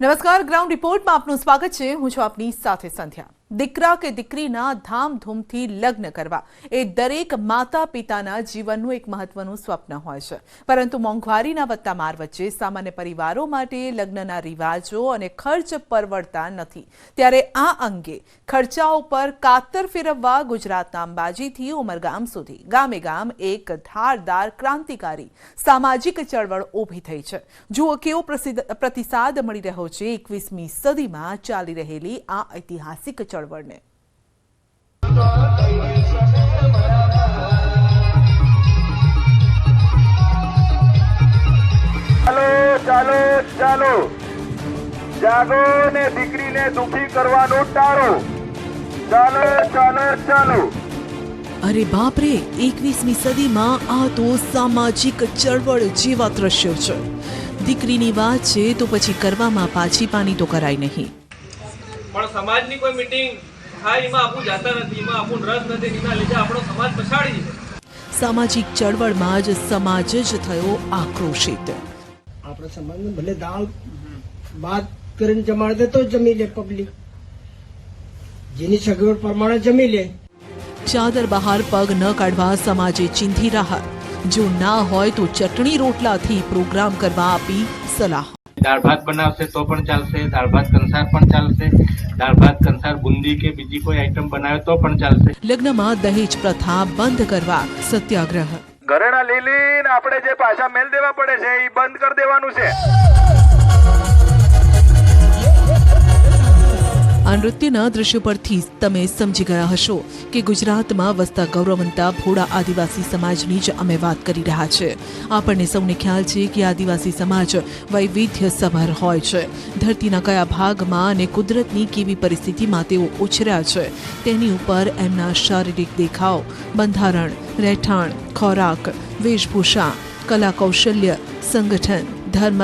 નમસ્કાર ગ્રાઉન્ડ રિપોર્ટમાં આપનું સ્વાગત છે. હું છું આપની સાથે સંધ્યા. દીકરા કે દીકરીના ધામધૂમથી લગ્ન કરવા. એ દરેક માતા પિતાના જીવનનું એક મહત્વનું સ્વપ્ન હોય છે. પરંતુ મોંઘવારીના વત્તા માર વચ્ચે સામાન્ય પરિવારો માટે લગ્નના રિવાજો અને ખર્ચ પરવડતા નથી. ત્યારે આ અંગે ખર્ચાઓ પર કાતર ફેરવવા ગુજરાતના અંબાજીથી ઉમરગામ સુધી. ગામે ગામ એક ધારદાર ક્રાંતિકારી સામાજિક ચળવળ ઊભી થઈ છે. જુઓ કેવો પ્રતિસાદ મળી રહ્યો છે. એકવીસમી સદીમાં ચાલી રહેલી આ ઐતિહાસિક ચળવળને. ચાલો ચાલો ચાલો. જાગો ને દીકરીને દુખી કરવાનું ટાળો. ચાલો ચાલો ચાલો. અરે બાપરે એકવીસમી સદીમાં આ તો સામાજિક ચળવળ જેવા દ્રશ્યો છે. દીકરીની વાત છે તો પછી કરવામાં પાછી પાની તો કરાય નહીં. પણ સમાજની કોઈ મિટિંગ થાય એમાં આપણું જાતા નથી એમાં આપણું રસ નથી એના લીધે આપણો સમાજ પછાડી છે સામાજિક ચળવળમાં જ સમાજ જ થયો આક્રોશિત. આપણા સમાજને ભલે દાળ ભાત કરીને જમાડે તો જમી લે પબ્લિક જેની સગવડ પ્રમાણે જમી લે. ચાદર બહાર પગ ન કાઢવા સમાજે ચીંધી રાહત. જો ના હોય તો ચટણી રોટલાથી પ્રોગ્રામ કરવા આપી સલાહ. દાળ ભાત બનાવશે તો પણ ચાલશે દાળ ભાત કંસાર પણ ચાલશે દાળ ભાત કંસાર બુંદી કે બીજી કોઈ આઈટમ બનાવે તો પણ ચાલશે. લગ્નમાં દહેજ પ્રથા બંધ કરવા સત્યાગ્રહ. ઘરેણા લઈ લઈને આપણે જે પાછા મેલ દેવા પડે છે એ બંધ કરી દેવાનું છે. આ નૃત્યના દ્રશ્યો પરથી તમે સમજી ગયા હશો કે ગુજરાતમાં વસતા ગૌરવંતા ભોળા આદિવાસી સમાજની જ અમે વાત કરી રહ્યા છે. આપણને સૌને ખ્યાલ છે કે આદિવાસી સમાજ વૈવિધ્ય સભર હોય છે. ધરતીના કયા ભાગમાં અને કુદરતની કેવી પરિસ્થિતિમાં તેઓ ઉછર્યા છે તેની ઉપર એમના શારીરિક દેખાવ, બંધારણ, રહેઠાણ, ખોરાક, વેશભૂષા, કલા કૌશલ્ય, સંગઠન, ધર્મ,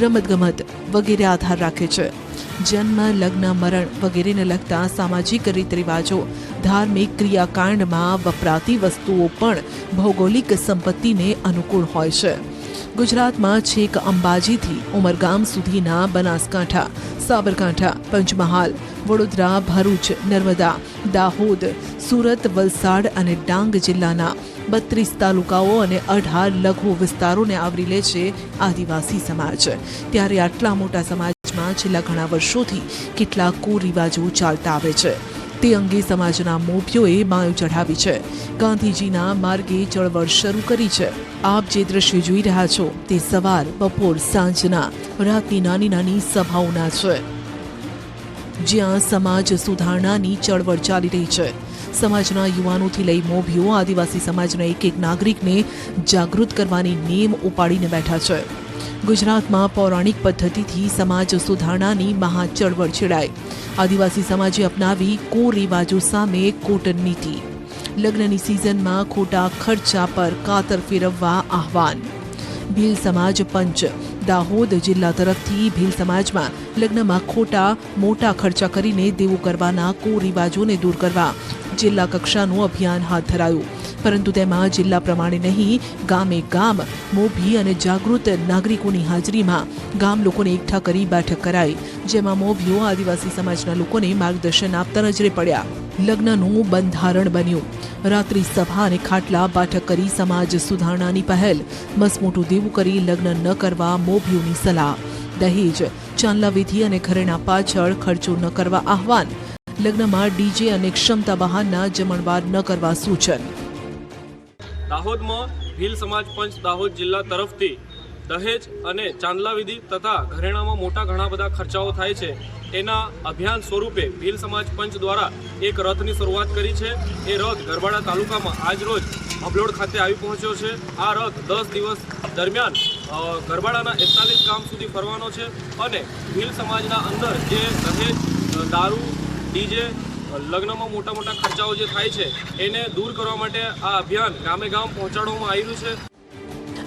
રમતગમત વગેરે આધાર રાખે છે. જન્મ, લગ્ન, મરણ વગેરેને લગતા સામાજિક રીત રિવાજો ધાર્મિક ક્રિયાકાંડમાં વપરાતી વસ્તુઓ પણ ભૌગોલિક સંપત્તિને અનુકૂળ હોય છે. ગુજરાતમાં છેક અંબાજીથી ઉમરગામ સુધીના બનાસકાંઠા, સાબરકાંઠા, પંચમહાલ, વડોદરા, ભરૂચ, નર્મદા, દાહોદ, સુરત, વલસાડ અને ડાંગ જિલ્લાના બત્રીસ તાલુકાઓ અને અઢાર લઘુ વિસ્તારોને આવરી લે છે આદિવાસી સમાજ. ત્યારે આટલા મોટા સમાજમાં છેલ્લા ઘણા વર્ષોથી કેટલાક કુરિવાજો ચાલતા આવે છે. તે અંગે સમાજના મોભીઓએ માયો ચઢાવી છે. ગાંધીજીના માર્ગે ચળવળ શરૂ કરી છે. આપ જે દ્રશ્ય જોઈ રહ્યા છો તે સવાર, બપોર, સાંજના, રાતની નાની નાની સભાઓના છે. જ્યાં સમાજ સુધારણાની ચળવળ ચાલી રહી છે. સમાજના યુવાનોથી લઈ મોભીઓ આદિવાસી સમાજના એક એક નાગરિકને જાગૃત કરવાની નેમ ઉપાડીને બેઠા છે. ગુજરાતમાં પૌરાણિક પદ્ધતિથી સમાજ સુધારણાની મહાચળવળ છેડાઈ. આદિવાસી સમાજે અપનાવી કુરિવાજો સામે કૂટનીતિ લગ્નની સિઝનમાં ખોટા ખર્ચા પર કાતર ફેરવવા આહવાન. ભીલ સમાજ પંચ. દાહોદ જિલ્લા તરફથી ભીલ સમાજમાં લગ્નમાં ખોટા મોટા ખર્ચા કરીને દેવું કરવાના કુરિવાજોને દૂર કરવા જિલ્લા કક્ષાનું અભિયાન હાથ ધરાયું. પરંતુ તેમાં જિલ્લા પ્રમાણે નહીં, ગામે ગામ, મોભી અને જાગૃત નાગરિકોની હાજરીમાં ગામ લોકોને એકઠા કરી બેઠક કરાઈ, જેમાં મોભીઓ આદિવાસી સમાજના લોકોને માર્ગદર્શન આપતા નજરે પડ્યા. લગ્નનું બંધારણ બન્યું. રાત્રિ સભા અને ખાટલા બેઠક કરી સમાજ સુધારણાની પહેલ, મસમોટું દેવું કરી લગ્ન ન કરવા મોભીઓની સલાહ. દહેજ ચાંદલા વિધિ અને ઘરેણા પાછળ ખર્ચો ન કરવા આહવાન. લગ્નમાં ડીજે અને ક્ષમતા બહારના જમણવાર ન કરવા સૂચન. દાહોદમાં ભીલ સમાજ પંચ દાહોદ જિલ્લા તરફથી દહેજ અને ચાંદલા વિધિ તથા ઘરેણામાં મોટા ઘણા બધા ખર્ચાઓ થાય છે. એના અભિયાન સ્વરૂપે ભીલ સમાજ પંચ દ્વારા એક રથની શરૂઆત કરી છે. એ રથ ગરબાડા તાલુકામાં આજ રોજ અબલોડ ખાતે આવી પહોંચ્યો છે. આ રથ દસ દિવસ દરમિયાન ગરબાડાના એકતાલીસ ગામ સુધી ફરવાનો છે અને ભીલ સમાજના અંદર જે દહેજ દારૂ, ડીજે લગ્નમાં મોટા મોટા ખર્ચાઓ જે થાય છે, એને દૂર કરવા માટે આ અભિયાન ગામે ગામ પહોંચાડવામાં આવ્યું છે.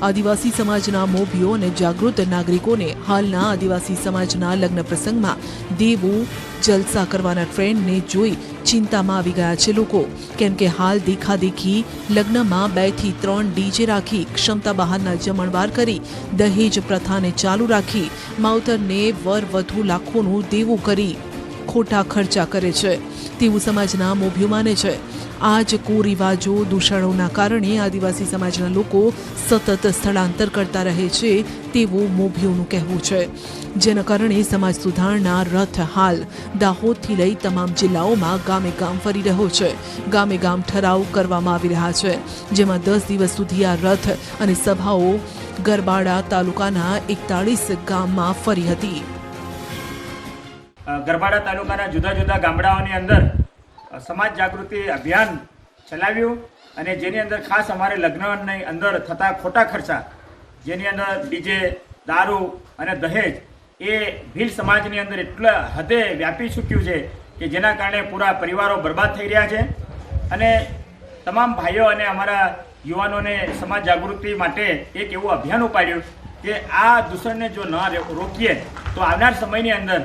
આદિવાસી સમાજના મોભીઓ અને જાગૃત નાગરિકોને હાલના આદિવાસી સમાજના લગ્ન પ્રસંગમાં દેવું જલસા કરવાના ટ્રેન્ડને જોઈ ચિંતામાં આવી ગયા છે લોકો. કેમ કે હાલ દેખાદેખી લગ્નમાં બેથી ત્રણ ડીજે રાખી ક્ષમતા બહારના જમણવાર કરી દહેજ પ્રથાને ચાલુ રાખી માવતરને વર વધુ લાખોનું દેવું કરી ખોટા ખર્ચા કરે છે. તેવું સમાજના મોભ્યુ માને છે. આ જ કુરિવાજો, દૂષણોના કારણે આદિવાસી સમાજના લોકો સતત સ્થળાંતર કરતા રહે છે તેવું મોભ્યુનું કહેવું છે. જેના કારણે સમાજ સુધારણા રથ હાલ દાહોદથી લઈ તમામ જિલ્લાઓમાં ગામે ગામ ફરી રહ્યો છે. ગામે ગામ ઠરાવ કરવામાં આવી રહ્યા છે. જેમાં દસ દિવસ સુધી આ રથ અને સભાઓ ગરબાડા તાલુકાના એકતાળીસ ગામમાં ફરી હતી. ગરબાડા તાલુકાના જુદા જુદા ગામડાઓની અંદર સમાજ જાગૃતિ અભિયાન ચલાવ્યું અને જેની અંદર ખાસ અમારે લગ્નની અંદર થતા ખોટા ખર્ચા, જેની અંદર ડીજે, દારૂ અને દહેજ, એ ભીલ સમાજની અંદર એટલા હદે વ્યાપી ચૂક્યું છે કે જેના કારણે પૂરા પરિવારો બરબાદ થઈ રહ્યા છે. અને તમામ ભાઈઓ અને અમારા યુવાનોને સમાજ જાગૃતિ માટે એક એવું અભિયાન ઉપાડ્યું કે આ દૂષણને જો ન રોકીએ, તો આવનાર સમયની અંદર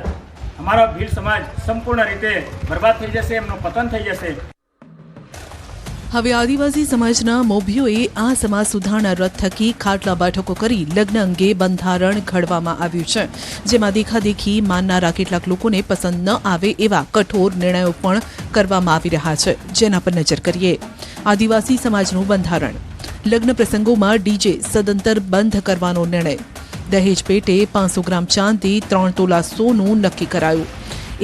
અમારો ભીલ સમાજ સંપૂર્ણ રીતે બરબાદ થઈ જશે, એમનું પતન થઈ જશે. હવે આદિવાસી સમાજના મોભીઓએ આ સમાજ સુધારણા રથ થકી ખાટલા બેઠકો કરી લગ્ન અંગે બંધારણ ઘડવામાં આવ્યું છે. જેમાં દેખાદેખી માનનારા કેટલાક લોકોને પસંદ ન આવે એવા કઠોર નિર્ણયો પણ કરવામાં આવી રહ્યા છે. જેના પર નજર કરીએ. આદિવાસી સમાજનું બંધારણ. લગ્ન પ્રસંગોમાં ડીજે સદંતર બંધ કરવાનો નિર્ણય. દહેજ પેટે પાંચસો ગ્રામ ચાંદી, ત્રણ તોલા સોનું નક્કી કરાયું.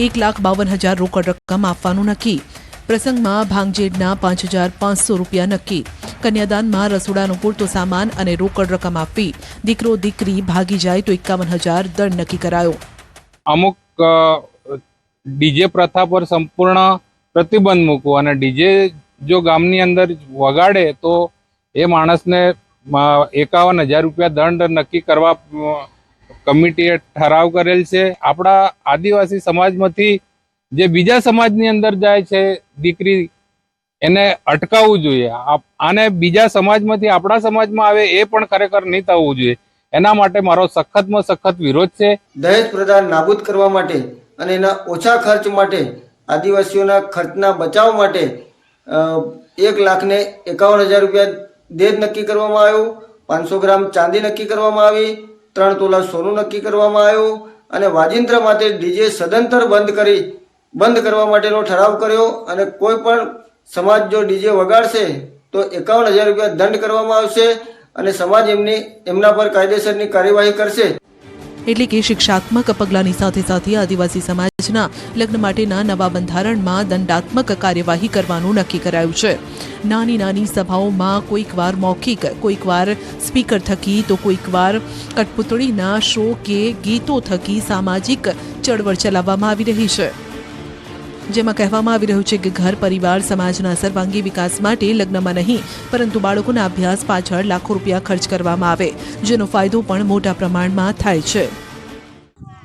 એક લાખ બાવન હજાર રોકડ રકમ આપવાનું નક્કી. પ્રસંગમાં ભાંગજેડના પાંચ હજાર પાંચસો રૂપિયા નક્કી. કન્યાદાનમાં રસોડાનો પૂરતો સામાન અને રોકડ રકમ આપવી. દીકરો, દીકરી ભાગી જાય તો એકાવન હજાર દંડ નક્કી કરાયો. અમુક ડીજે પ્રથા પર સંપૂર્ણ પ્રતિબંધ મૂકવો અને ડીજે જો ગામની અંદર વગાડે તો એ માણસને એકાવન હજાર રૂપિયા દંડ નક્કી કરવા કમિટીએ ઠરાવ કરેલ છે. આપણા આદિવાસી સમાજમાંથી જે બીજા સમાજની અંદર જાય છે દીકરી, એને અટકાવવું જોઈએ. આને બીજા સમાજમાંથી, આપણા સમાજમાં આવે એ પણ ખરેખર નહીં થવું જોઈએ. એના માટે મારો સખતમાં સખત વિરોધ છે. દહેજ પ્રદાન નાબૂદ કરવા માટે અને એના ઓછા ખર્ચ માટે, આદિવાસીઓના ખર્ચના બચાવ માટે એક લાખને એકાવન હજાર રૂપિયા દહેજ નક્કી કરવામાં આવ્યું, પાંચસો ગ્રામ ચાંદી નક્કી કરવામાં આવી, ત્રણ તોલા સોનું નક્કી કરવામાં આવ્યું, અને વાજિંત્ર માટે ડીજે સદંતર બંધ કરી, બંધ કરવા માટેનો ઠરાવ કર્યો, અને કોઈ પણ સમાજ જો ડીજે વગાડશે, તો એકાવન હજાર રૂપિયા દંડ કરવામાં આવશે, અને સમાજ એમની, એમના પર કાયદેસરની કાર્યવાહી કરશે. એટલે કે શિક્ષાત્મક પગલાંની સાથે સાથે આદિવાસી સમાજના લગ્ન માટેના નવા બંધારણમાં દંડાત્મક કાર્યવાહી કરવાનું નક્કી કરાયું છે. નાની નાની સભાઓમાં કોઈકવાર મૌખિક, કોઈકવાર સ્પીકર થકી તો કોઈકવાર કઠપુતળીના શો કે ગીતો થકી સામાજિક ચળવળ ચલાવવામાં આવી રહી છે. જેમાં કહેવામાં આવી રહ્યું છે કે ઘર, પરિવાર, સમાજના સર્વાંગી વિકાસ માટે લગ્નમાં નહીં, પરંતુ બાળકોના અભ્યાસ પાછળ લાખો રૂપિયા ખર્ચ કરવામાં આવે, જેનો ફાયદો પણ મોટા પ્રમાણમાં થાય છે.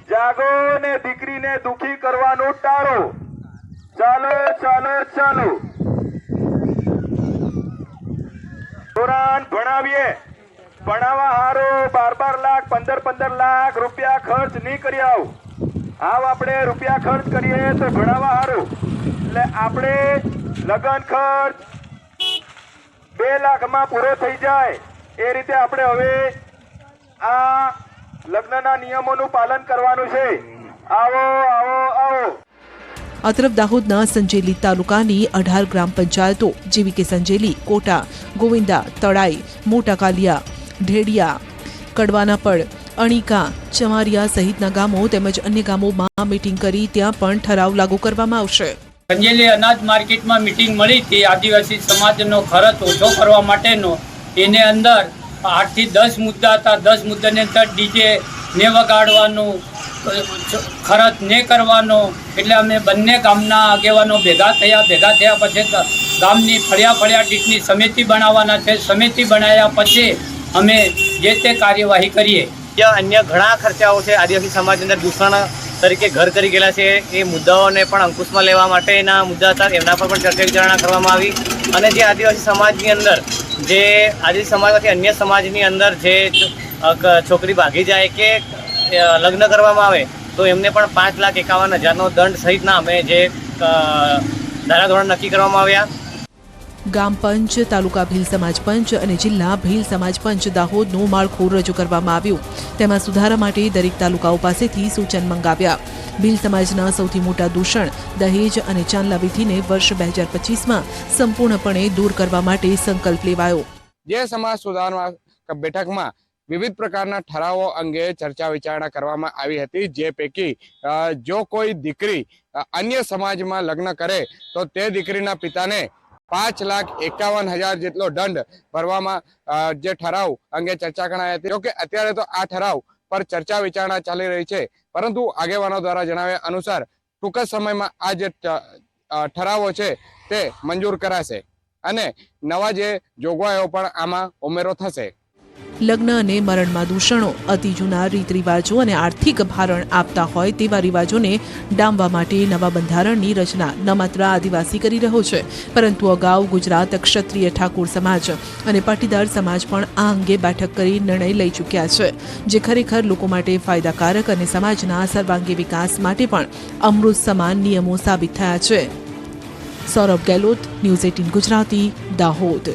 જાગો ને દીકરીને દુખી કરવાનું ટાળો. ચાલો ચાલો ચાલો. ધોરણ ભણાવીએ. ભણાવવા હારો બાર બાર લાખ, પંદર પંદર લાખ રૂપિયા ખર્ચ નહીં કરી આવ. આવ આપણે રૂપિયા ખર્ચ કરીએ તો ભણાવવા સારું એટલે આપણે લગન ખર્ચ બે લાખમાં પૂરો થઈ જાય. એ રીતે આપણે હવે આ લગ્નના નિયમોનું પાલન કરવાનું છે. આવો આવો આવો. આ દાહોદના સંજેલી તાલુકાની અઢાર ગ્રામ પંચાયતો, જેવી કે સંજેલી, કોટા, ગોવિંદા, તળાઈ મોટા કાલિયા ઢેડિયા કડવાનાપડ અણીકા, ચમારિયા સહિતના ગામો તેમજ અન્ય ગામોમાં મીટિંગ કરી ત્યાં પણ ઠરાવ લાગુ કરવામાં આવશે. સંજેલી અનાજ માર્કેટમાં મિટિંગ મળી હતી આદિવાસી સમાજનો ખર્ચ ઓછો કરવા માટેનો. એને અંદર આઠથી દસ મુદ્દા હતા. દસ મુદ્દાની અંદર ડીજે ને વગાડવાનું ખર્ચ ને કરવાનો. એટલે અમે બંને ગામના આગેવાનો ભેગા થયા. ભેગા થયા પછી ગામની ફળિયા ફળિયા ડીટની સમિતિ બનાવવાના છે. સમિતિ બનાવ્યા પછી અમે જે તે કાર્યવાહી કરીએ. ત્યાં અન્ય ઘણા ખર્ચાઓ છે. આદિવાસી સમાજ અંદર દૂષણ તરીકે ઘર કરી ગયેલા છે. એ મુદ્દાઓને પણ અંકુશમાં લેવા માટેના મુદ્દા હતા. એમના પર પણ ચર્ચા વિચારણા કરવામાં આવી. અને જે આદિવાસી સમાજની અંદર જે આદિવાસી સમાજમાંથી અન્ય સમાજની અંદર જે છોકરી ભાગી જાય કે લગ્ન કરવામાં આવે, તો એમને પણ પાંચ લાખ એકાવન હજારનો દંડ સહિતના અમે જે ધારાધોરણ નક્કી કરવામાં આવ્યા. ગામ પંચ, તાલુકા ભીલ સમાજ પંચ અને જિલ્લા ભીલ સમાજ પંચ દાહોદનું માળખું રજૂ કરવામાં આવ્યું. તેમાં સુધારા માટે દરેક તાલુકાઓ પાસેથી સૂચન મંગાવ્યા. ભીલ સમાજના સૌથી મોટા દૂષણ, દહેજ અને ચાંદલા વિધિને વર્ષ બે હજાર પચીસમાં સંપૂર્ણપણે દૂર કરવા માટે સંકલ્પ લેવાયો. જે સમાજ સુધારણા બેઠકમાં વિવિધ પ્રકારના ઠરાવો અંગે ચર્ચા વિચારણા કરવામાં આવી હતી. જે પૈકી જો કોઈ દીકરી અન્ય સમાજમાં લગ્ન કરે, તો તે દીકરીના પિતાને પાંચ લાખ એકાવન હજાર જેટલો દંડ ભરવામાં જે ઠરાવ અંગે ચર્ચા કરાઈ હતી. જોકે અત્યારે તો આ ઠરાવ પર ચર્ચા વિચારણા ચાલી રહી છે. પરંતુ આગેવાનો દ્વારા જણાવ્યા અનુસાર, ટૂંક સમયમાં આ જે ઠરાવો છે તે મંજૂર કરાશે અને નવા જે જોગવાઈઓ પણ આમાં ઉમેરો થશે. લગ્ન અને મરણમાં દૂષણો. અતિ જૂના રીત રિવાજો અને આર્થિક ભારણ આપતા હોય તેવા રિવાજોને ડામવા માટે નવા બંધારણની રચના ન માત્ર આદિવાસી કરી રહ્યો છે, પરંતુ અગાઉ ગુજરાત ક્ષત્રિય ઠાકોર સમાજ અને પાટીદાર સમાજ પણ આ અંગે બેઠક કરી નિર્ણય લઈ ચૂક્યા છે, જે ખરેખર લોકો માટે ફાયદાકારક અને સમાજના સર્વાંગી વિકાસ માટે પણ અમૃત સમાન નિયમો સાબિત થયા છે. Saurabh Gehlot news eighteen Gujarati, Dahod.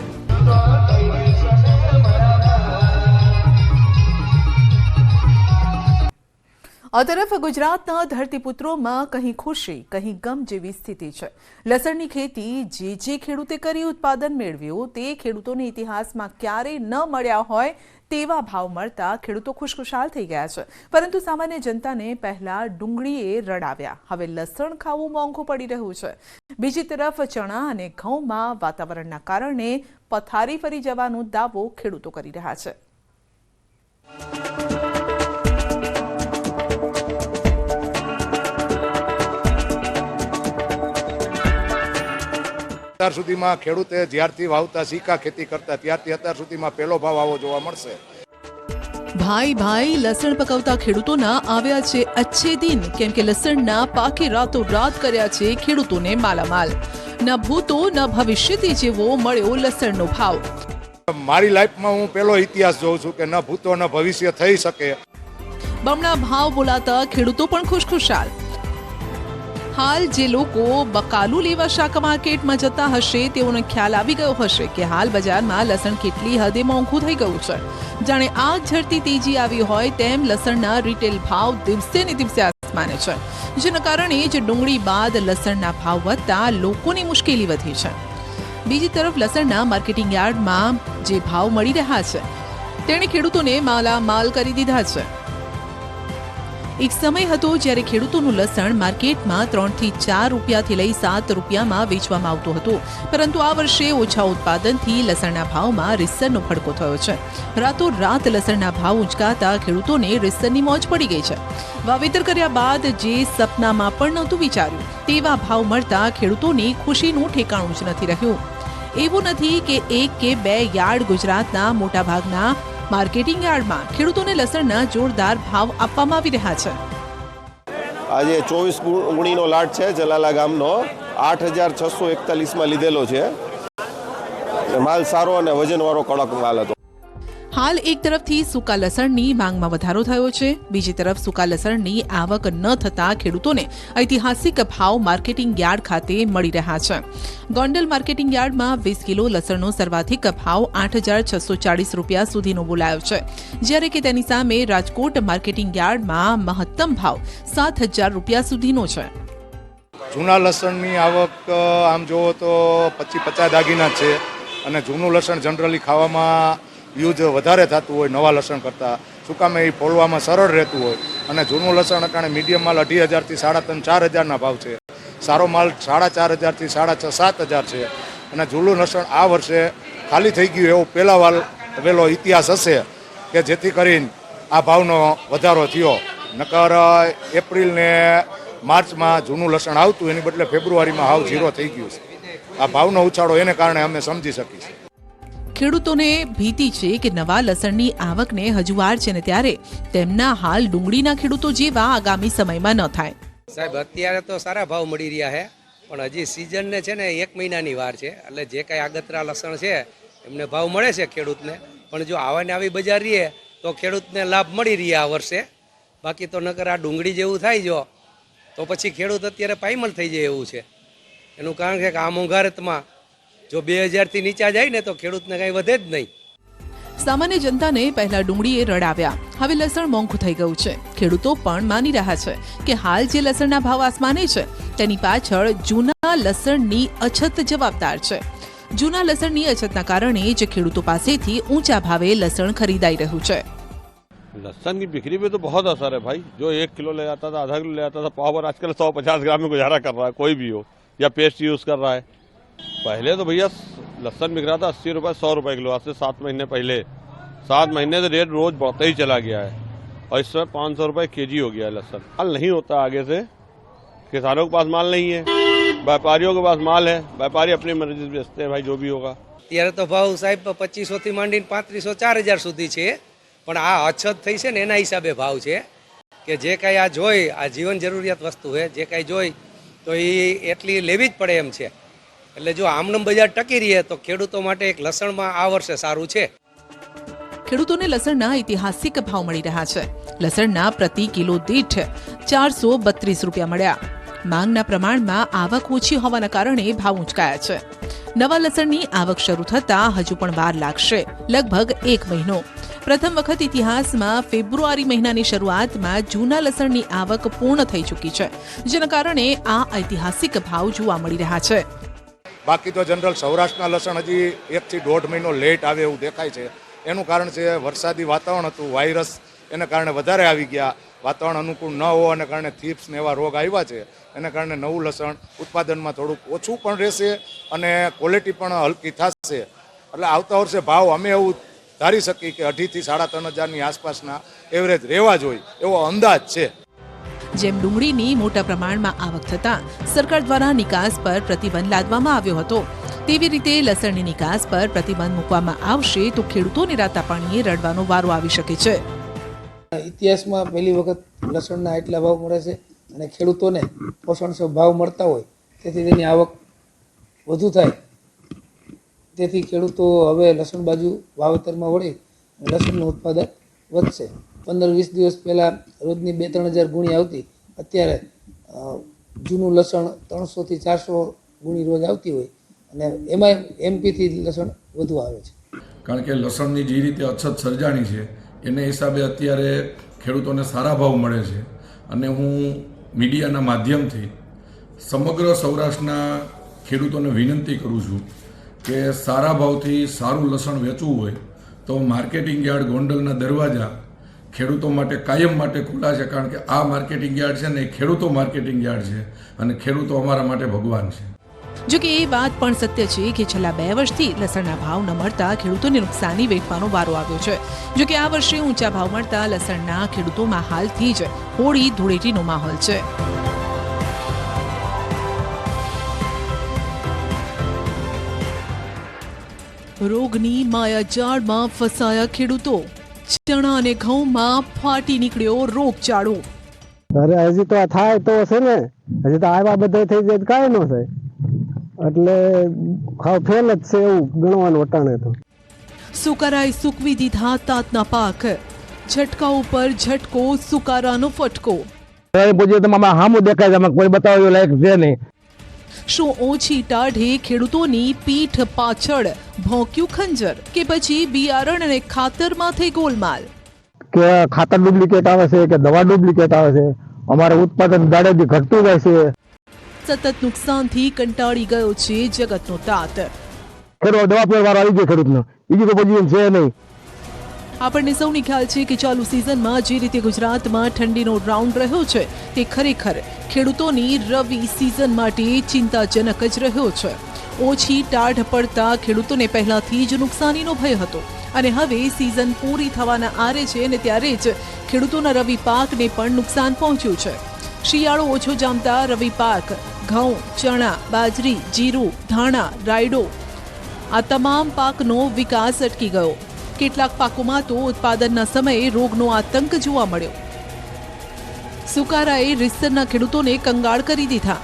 આ તરફ ગુજરાતના ધરતીપુત્રોમાં કહી ખુશી કહી ગમ જેવી સ્થિતિ છે. લસણની ખેતી જે જે ખેડૂતે કરી ઉત્પાદન મેળવ્યું તે ખેડૂતોને ઇતિહાસમાં ક્યારેય ન મળ્યા હોય તેવા ભાવ મળતા ખેડૂતો ખુશખુશાલ થઈ ગયા છે. પરંતુ સામાન્ય જનતાને પહેલા ડુંગળીએ રડાવ્યા. હવે લસણ ખાવું મોંઘું પડી રહ્યું છે. બીજી તરફ ચણા અને ઘઉંમાં વાતાવરણના કારણે પથારી ફરી જવાનો દાવો ખેડૂતો કરી રહ્યા છે. અત્યાર સુધીમાં ખેડૂતે જ્યારથી વાવતા સિક્કા ખેતી કરતા ત્યારથી અત્યાર સુધીમાં પહેલો ભાવ આવો જોવા મળશે. ભાઈ ભાઈ લસણ પકવતા ખેડૂતોના આવ્યા છે અચ્છે દિન. કેમ કે લસણના પાકે રાતો રાત કર્યા છે ખેડૂતોને માલામાલ. ન ભૂતો ન ભવિષ્યથી જેવો મળ્યો લસણનો ભાવ. મારી લાઈફમાં હું પહેલો ઇતિહાસ જોઉં છું કે ન ભૂતો ન ભવિષ્ય થઈ શકે. બમણા ભાવ બોલાતા ખેડૂતો પણ ખુશખુશાલ. હાલ જે લોકો બકાલુ લેવા શાક માર્કેટમાં જતા હશે તેઓને ખ્યાલ આવી ગયો હશે કે હાલ બજારમાં લસણ કેટલી હદે મોંઘું થઈ ગયું છે. જાણે આગ ઝરતી તેજી આવી હોય તેમ લસણના રિટેલ ભાવ દિવસે ને દિવસે આસમાને છે. જેના કારણે જ ડુંગળી બાદ લસણના ભાવ વધતા લોકોની મુશ્કેલી વધી છે. બીજી તરફ લસણના માર્કેટિંગ યાર્ડમાં જે ભાવ મળી રહ્યા છે, તેણે ખેડૂતોને માલામાલ કરી દીધા છે. એક સમય હતો જ્યારે ખેડૂતોનું લસણ માર્કેટમાં ત્રણથી ચાર રૂપિયાથી લઈ સાત રૂપિયામાં વેચવામાં આવતું હતું. પરંતુ આ વર્ષે ઓછા ઉત્પાદનથી લસણના ભાવમાં રીસરનો ફડકો થયો છે. રાતોરાત લસણના ભાવ ઉંચકાતા ખેડૂતોને રીસરની મોજ પડી ગઈ છે. વાવેતર કર્યા બાદ જે સપનામાં પણ નહોતું વિચાર્યું, તેવા ભાવ મળતા ખેડૂતોની ખુશીનું ઠેકાણું જ નથી રહ્યું. એવું નથી કે એક કે બે યાર્ડ ગુજરાતના મોટાભાગના માર્કેટિંગ યાર્ડમાં ખેડૂતોને લસણના જોરદાર ભાવ આપવામાં આવી રહ્યા છે. આજે ચોવીસ ગુણીનો લાટ છે, જલાલા ગામનો. આઠ હજાર છસો એકતાલીસમાં લીધેલો છે. માલ સારો અને વજનવાળો કડક માલ હતો. હાલ એક તરફથી સૂકા લસણની માંગમાં વધારો થયો છે. બીજી તરફ સૂકા લસણની આવક ન થતા ખેડૂતોને ઐતિહાસિક ભાવ માર્કેટિંગ યાર્ડ ખાતે મળી રહ્યા છે. ગોંડલ માર્કેટિંગ યાર્ડમાં વીસ કિલો લસણનો સર્વાધિક ભાવ આઠ હજાર છસો ચાળીસ રૂપિયા સુધીનો બોલાયો છે. જ્યારે કે તેની સામે રાજકોટ માર્કેટિંગ યાર્ડમાં મહત્તમ ભાવ સાત હજાર રૂપિયા સુધીનો છે. જૂના લસણની આવક આમ જુઓ તો પચીસ પચાસ દાગીના છે. અને જૂનું લસણ જનરલી ખાવામાં યુઝ વધારે થતું હોય, નવા લસણ કરતાં, શું કામે એ ફોલવામાં સરળ રહેતું હોય? અને જૂનું લસણ અટાણે મીડિયમ માલ અઢી હજારથી સાડા ત્રણ, ચાર હજારના ભાવ છે. સારો માલ સાડા ચાર હજારથી સાડા છ, સાત હજાર છે. અને જૂનું લસણ આ વર્ષે ખાલી થઈ ગયું એવો પહેલા વાલ પેલો ઇતિહાસ હશે કે જેથી કરીને આ ભાવનો વધારો થયો. નકર એપ્રિલ ને માર્ચમાં જૂનું લસણ આવતું, એની બદલે ફેબ્રુઆરીમાં હાવ ઝીરો થઈ ગયું છે. આ ભાવનો ઉછાળો એને કારણે અમે સમજી શકીશું. ખેડૂતોને ભીતિ છે કે નવા લસણની આવકને હજુ વાર છે ને ત્યારે તેમના હાલ ડુંગળીના ખેડૂતો જેવા આગામી સમયમાં ન થાય. સાહેબ, અત્યારે તો સારા ભાવ મળી રહ્યા છે, પણ હજી સિઝનને છે ને એક મહિનાની વાર છે, એટલે જે કાંઈ આગતરા લસણ છે, એમને ભાવ મળે છે ખેડૂતને. પણ જો આવાને આવી બજાર રહીએ, તો ખેડૂતને લાભ મળી રહ્યા આ વર્ષે. બાકી તો નકર આ ડુંગળી જેવું થાય જો, તો પછી ખેડૂત અત્યારે પાયમલ થઈ જાય એવું છે. એનું કારણ છે કે આ મોંઘારતમાં જો બે હજારથી નીચા જાય ને તો ખેડૂતને કાંઈ વધે જ નહીં સામાન્ય જનતાને પહેલા ડુંગળીએ રડાવ્યા હવે લસણ મોંઘું થઈ ગયું છે ખેડૂતો પણ માની રહ્યા છે કે હાલ જે લસણના ભાવ આસમાને છે તેની પાછળ જૂના લસણની અછત જવાબદાર છે જૂના લસણની અછતના કારણે જ ખેડૂતો પાસેથી ઊંચા ભાવે લસણ ખરીદાઈ રહ્યું છે लहसन की बिक्री पे तो बहुत असर है भाई जो एक किलो ले जाता था आधा किलो ले जाता था पावर आजकल सौ पचास ग्राम में गुजारा कर रहा है कोई भी हो या पेस्ट यूज़ कर रहा है पहले तो भैया लहसन बिक रहा था अस्सी रुपये सौ रुपये किलो आज से सात महीने पहले सात महीने से रेट रोज बढ़ता ही चला गया है और इस समय पाँच सौ रुपये के जी हो गया है लहसन माल नहीं होता आगे से किसानों के पास माल नहीं है व्यापारियों के पास माल है व्यापारी अपनी मर्जी से बेचते हैं भाई जो भी होगा અત્યારે તો ભાવ સાહેબ પચીસોથી માંડીને પાંત્રીસો ચાર હજાર સુધી છે પણ આ અછત થઈ છે ને એના હિસાબે ભાવ છે કે જે કાંઈ આ જોઈ આ જીવન જરૂરિયાત વસ્તુ છે જે કાંઈ જોઈ તો એ એટલી લેવી જ પડે એમ છે એટલે જો આમનમ બજાર ટકી રહીએ તો ખેડૂતો માટે એક લસણમાં આ વર્ષે સારું છે. ખેડૂતોને લસણના ઐતિહાસિક ભાવ મળી રહ્યા છે. લસણના પ્રતિ કિલો દીઠ ચારસો બત્રીસ રૂપિયા મળ્યા. માંગના પ્રમાણમાં આવક ઓછી હોવાના કારણે ભાવ ઉંચકાયા છે. નવા લસણની આવક શરૂ થતાં હજુ પણ વાર લાગશે. લગભગ એક મહિનો. પ્રથમ વખત ઇતિહાસમાં ફેબ્રુઆરી મહિનાની શરૂઆતમાં જૂના લસણની આવક પૂર્ણ થઈ ચૂકી છે. જેના કારણે આ ઐતિહાસિક ભાવ જોવા મળી રહ્યા છે. બાકી તો જનરલ સૌરાષ્ટ્રના લસણ હજી એકથી દોઢ મહિનો લેટ આવે એવું દેખાય છે. એનું કારણ છે વરસાદી વાતાવરણ હતું વાયરસ એને કારણે વધારે આવી ગયા. વાતાવરણ અનુકૂળ ન હોવાને કારણે થીપ્સ ને એવા રોગ આવ્યા છે. એને કારણે નવું લસણ ઉત્પાદનમાં થોડુંક ઓછું પણ રહેશે અને ક્વોલિટી પણ હલકી થશે. એટલે આવતા વર્ષે ભાવ અમે એવું ધારી શકીએ કે અઢીથી સાડા ત્રણ હજારની આસપાસના એવરેજ રહેવા જોઈએ એવો અંદાજ છે. જેમ ડુંગળીની મોટા પ્રમાણમાં આવક થતાં સરકાર દ્વારા નિકાસ પર પ્રતિબંધ લાદવામાં આવ્યો હતો. તેવી રીતે લસણની નિકાસ પર પ્રતિબંધ મૂકવામાં આવશે તો ખેડૂતોને રાતા પાણીએ રડવાનો વારો આવી શકે છે. ઇતિહાસમાં પહેલી વખત લસણના એટલા ભાવ મળે છે અને ખેડૂતોને પોષણક્ષમ ભાવ મળતા હોય, તેથી તેની આવક વધુ થાય. તેથી ખેડૂતો હવે લસણ બાજુ વાવેતરમાં વળી લસણનું ઉત્પાદન વધશે. પંદર વીસ દિવસ પહેલાં રોજની બે ત્રણ હજાર ગુણી આવતી, અત્યારે જૂનું લસણ ત્રણસોથી ચારસો ગુણી રોજ આવતી હોય અને એમાં એમપીથી લસણ વધુ આવે છે. કારણ કે લસણની જે રીતે અછત સર્જાણી છે, એને હિસાબે અત્યારે ખેડૂતોને સારા ભાવ મળે છે. અને હું મીડિયાના માધ્યમથી સમગ્ર સૌરાષ્ટ્રના ખેડૂતોને વિનંતી કરું છું કે સારા ભાવથી સારું લસણ વેચવું હોય તો માર્કેટિંગ યાર્ડ ગોંડલના દરવાજા ખેડૂતો માટે કાયમ માટે ખુલ્લા છે, કારણ કે આ માર્કેટિંગ યાર્ડ છે ને ખેડૂતો માર્કેટિંગ યાર્ડ છે અને ખેડૂતો અમારા માટે ભગવાન છે. જો કે એ વાત પણ સત્ય છે કે છેલ્લા બે વર્ષથી લસણના ભાવ ન મળતા ખેડૂતોને નુકસાની વેઠવાનો વારો આવ્યો છે. જો કે આ વર્ષે ઊંચા ભાવ મળતા લસણના ખેડૂતોમાં હાલથી જ હોળી ધૂળેટીનો માહોલ છે. રોગની માયાજાળમાં ફસાયા ખેડૂતો. ચણા અને ઘઉંમાં ફાટી નીકળ્યો રોગચાળો. અરે હજી તો આ થાય તો છે ને હજી તો આવા બધા થઈ જાય તો કાંઈ ન થાય. એટલે ખાવ ફેલ જ છે એવું ગણવાનું અટાણે તો. સુકારાએ સૂકવી દીધા તાતના પાક. ઝટકા ઉપર ઝટકો સુકારાનો ફટકો. પૂછ્યું તો મામા હામું દેખાય છે કોઈ બતાવ્યું લાયક છે નહીં. શું ઓછી ટાઢે ખેડૂતોની પીઠ પાછળ ભોંક્યું ખંજર કે પછી બિયારણ અને ખાતરમાં થઈ ગોલમાલ? કે ખાતર ડુપ્લિકેટ આવે છે કે દવા ડુપ્લિકેટ આવે છે? અમારે ઉત્પાદન દાડેથી ઘટતું જાય છે. સતત નુકસાનથી કંટાળી ગયો છે જગતનો તાત. ખેડૂત દવા પીવા આવી ગયો ખેડૂતનો. બીજું તો પોઝિશન છે નહીં. આપણને સૌને ખ્યાલ છે કે ચાલુ સિઝનમાં જે રીતે ગુજરાતમાં ઠંડીનો રાઉન્ડ રહ્યો છે, તે ખરેખર ખેડૂતોની રવિ સિઝન માટે ચિંતાજનક જ રહ્યો છે. ઓછી ટાઢ પડતા ખેડૂતોને પહેલાથી જ નુકસાનીનો ભય હતો અને હવે સિઝન પૂરી થવાના આરે છે અને ત્યારે જ ખેડૂતોના રવિ પાકને પણ નુકસાન પહોંચ્યું છે. શિયાળો ઓછો જામતા રવિ પાક, ઘઉં, ચણા, બાજરી, જીરું, ધાણા, રાયડો આ તમામ પાકનો વિકાસ અટકી ગયો. કેટલાક પાકોમાં તો ઉત્પાદનના સમયે રોગનો આતંક જોવા મળ્યો. સુકારાએ રીસરના ખેડૂતોને કંગાળ કરી દીધા.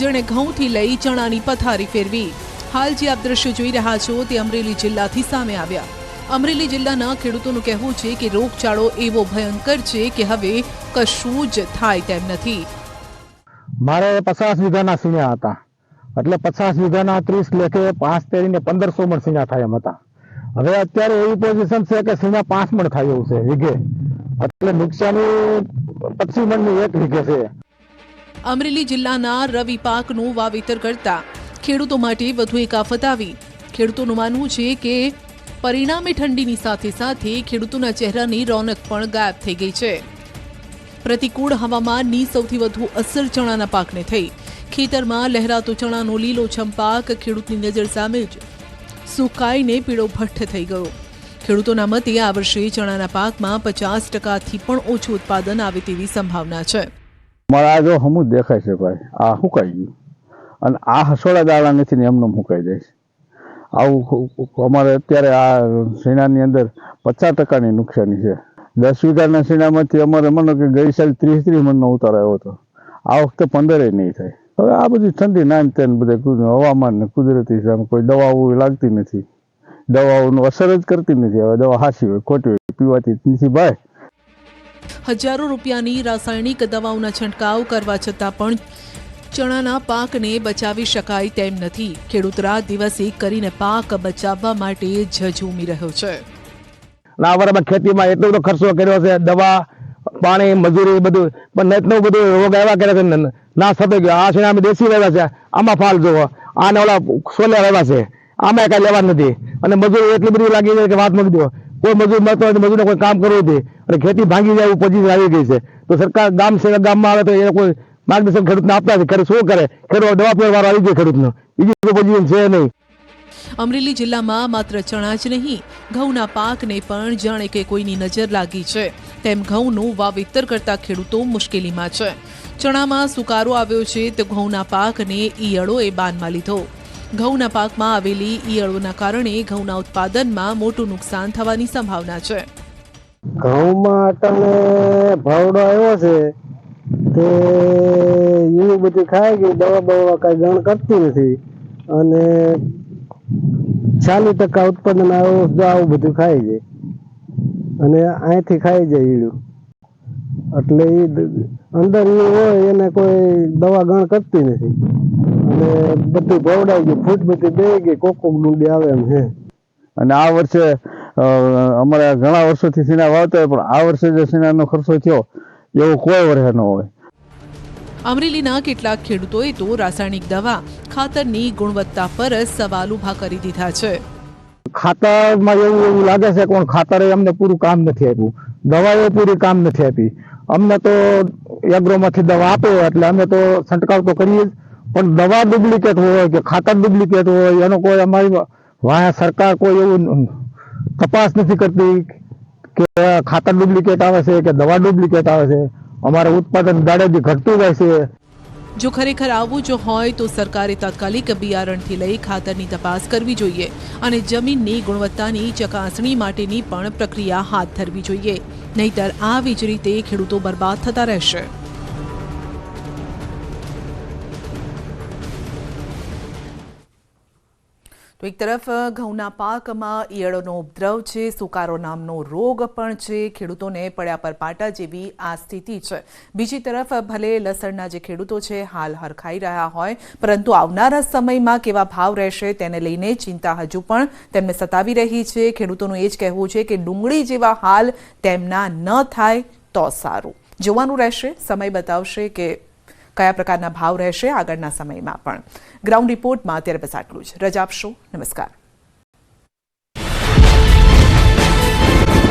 જેણે ઘઉંથી લઈ ચણાની પથારી ફેરવી. હાલ જે આપ દ્રશ્યો જોઈ રહ્યા છો તે અમરેલી જિલ્લાથી સામે આવ્યા. અમરેલી જિલ્લાના ખેડૂતોનું કહેવું છે કે રોગચાળો એવો ભયંકર છે કે હવે કશું જ થાય તેમ નથી. મારે પચાસ વીઘાના સીણા હતા. એટલે પચાસ વીઘાના ત્રીસ લેખે પાંચ તેરીને પંદરસો મણ સીણા થાય એમ હતા. હવે અત્યારે એવી પોઝિશન છે કે સીણા પાંચ મણ થાય એવું છે, વીઘે. એટલે નુકસાની પચીસ મણની એક વીઘે છે. અમરેલી જિલ્લાના રવિ પાકનું વાવેતર કરતા ખેડૂતો માટે વધુ એક આફત આવી. ખેડૂતોનું માનવું છે કે પરિણામે ઠંડીની સાથે સાથે ખેડૂતોના ચહેરાની રોનક પણ ગાયબ થઈ ગઈ છે. પ્રતિકૂળ હવામાનની સૌથી વધુ અસર ચણાના પાકને થઈ. ખેતરમાં લહેરાતો ચણાનો લીલોછમ પાક ખેડૂતની નજર સામે જ સુકાઈને પીળો ભઠ્ઠ થઈ ગયો. ખેડૂતોના મતે આ વર્ષે ચણાના પાકમાં પચાસ ટકાથી પણ ઓછું ઉત્પાદન આવે તેવી સંભાવના છે. મારા જો હમું જ દેખાય છે ભાઈ, આ સુકાઈ ગયું. અને આ હસોડા દાળા નથી ને એમને મુકાઈ જાય આવું અમારે અત્યારે આ સીણાની અંદર પચાસ ટકાની નુકસાની છે. દસ વીઘાના સીણામાંથી અમારે માનો કે ગઈ સાલ ત્રીસ ત્રીસ મણનો ઉતાર આવ્યો હતો. આ વખતે પંદરે નહીં થાય. હવે આ બધી ઠંડી નાન તેન બધા હવામાન ને કુદરતી સામે કોઈ દવાઓ લાગતી નથી. દવાઓનો અસર જ કરતી નથી. હવે દવા હાસી હોય ખોટી હોય પીવાથી નથી ભાઈ. હજારો રૂપિયાની રાસાયણિક દવાઓના છંટકાવ કરવા છતાં પણ ચણાના પાકને બચાવી શકાય તેમ નથી. ખેડૂત રાત દિવસ એક કરીને પાક બચાવવા માટે ઝઝૂમી રહ્યો છે. આ વર્ષમાં ખેતીમાં એટલો બધો ખર્ચો કર્યો છે. દવા પાણી મજૂરી બધું. પણ એટલો બધું રોગ આવ્યા કરે છે ને સપે ગયો. આ છે અમે દેશી રહેવા છે. આમાં ફાલ જોવો. આને ઓલા સોલ્યા રહેવા છે. આમાં કાંઈ લેવા નથી. અને મજૂર એટલી બધી લાગી છે કે વાત મૂકી દો. કોઈ મજૂર મળતો નથી મજૂરને કોઈ કામ કરવું નથી. અને ખેતી ભાંગી જાય એવું પોઝિશન આવી ગઈ છે. તો સરકાર ગામ છે ગામમાં આવે તો એ કોઈ માર્ગદર્શન ખેડૂતને આપતા છે ખેડૂત શું કરે? ખેડૂત દવા પીવા આવી ગયો ખેડૂતનો. બીજી કોઈ પોઝિશન છે નહીં. અમરેલી જિલ્લામાં માત્ર ચણા જ નહીં, ઘઉંના પાકને પણ જાણે કે કોઈની નજર લાગી છે. તેમ ઘઉંનું વાવેતર કરતા ખેડૂતો મુશ્કેલીમાં છે. ચણામાં સુકારો આવ્યો છે તો ઘઉંના પાકને ઈયળોએ બાનમાં લીધો. ઘઉંના પાકમાં આવેલી ઈયળોના કારણે ઘઉંના ઉત્પાદનમાં મોટું નુકસાન થવાની સંભાવના છે. ઘઉંમાં અટલે ભાવડો આવ્યો છે, તે એવું બધું ખાય ગયું, દવા બવા કઈ ગણ કરતી નથી. અને ચાલીસ ટકા ઉત્પાદન આવ્યું, તો આવું બધું ખાઈ જાય. અને અહીંથી ખાઈ જાય ઈડું એટલે એ અંદર એ હોય એને કોઈ દવા ગણ કરતી નથી. અને બધું ભવડાઈ ગયું ફૂટ બધી બે ગઈ કોક ડુંડી આવે એમ છે અને આ વર્ષે અમારે ઘણા વર્ષોથી સીના વાવતા હોય પણ આ વર્ષે જે સીનાનો ખર્ચો થયો એવો કોઈ વર્ષે ન હોય. અમરેલીના કેટલાક ખેડૂતોએ તો રાસાયણિક દવા ખાતરની ગુણવત્તા પર સવાલ ઊભા કરી દીધા છે. ખાતરમાં એવું એવું લાગે છે પણ ખાતરે અમને પૂરું કામ નથી આપ્યું. દવાઓ પૂરી કામ નથી આપી. અમને તો એગ્રોમાંથી દવા આપે એટલે અમે તો છંટકાવ તો કરીએ જ. પણ દવા ડુપ્લિકેટ હોય કે ખાતર ડુપ્લિકેટ હોય, એનો કોઈ અમારી વાયા સરકાર કોઈ એવું તપાસ નથી કરતી કે ખાતર ડુપ્લિકેટ આવે છે કે દવા ડુપ્લિકેટ આવે છે. અમારે ઉત્પાદન દાડેથી ઘટતું જાય છે. જો ખરેખર આવું જો હોય તો સરકારે તાત્કાલિક બિયારણથી લઈ ખાતરની તપાસ કરવી જોઈએ અને જમીનની ગુણવત્તાની ચકાસણી માટેની પણ પ્રક્રિયા હાથ ધરવી જોઈએ. નહીતર આવી જ રીતે ખેડૂતો બરબાદ થતા રહેશે. તો એક તરફ ઘઉંના પાકમાં ઈયળોનો ઉપદ્રવ છે, સુકારો નામનો રોગ પણ છે, ખેડૂતોને પડ્યા પર પાટા જેવી આ સ્થિતિ છે. બીજી તરફ ભલે લસણના જે ખેડૂતો છે, હાલ હરખાઈ રહ્યા હોય, પરંતુ આવનારા સમયમાં કેવા ભાવ રહેશે તેને લઈને ચિંતા હજુ પણ તેમને સતાવી રહી છે. ખેડૂતોનું એ જ કહેવું છે કે ડુંગળી જેવા હાલ તેમના ન થાય તો સારું. જોવાનું રહેશે, સમય બતાવશે કે કયા પ્રકારના ભાવ રહેશે આગળના સમયમાં પણ. ગ્રાઉન્ડ રિપોર્ટમાં અત્યારે બસ આટલું જ. રજા આપશો. નમસ્કાર.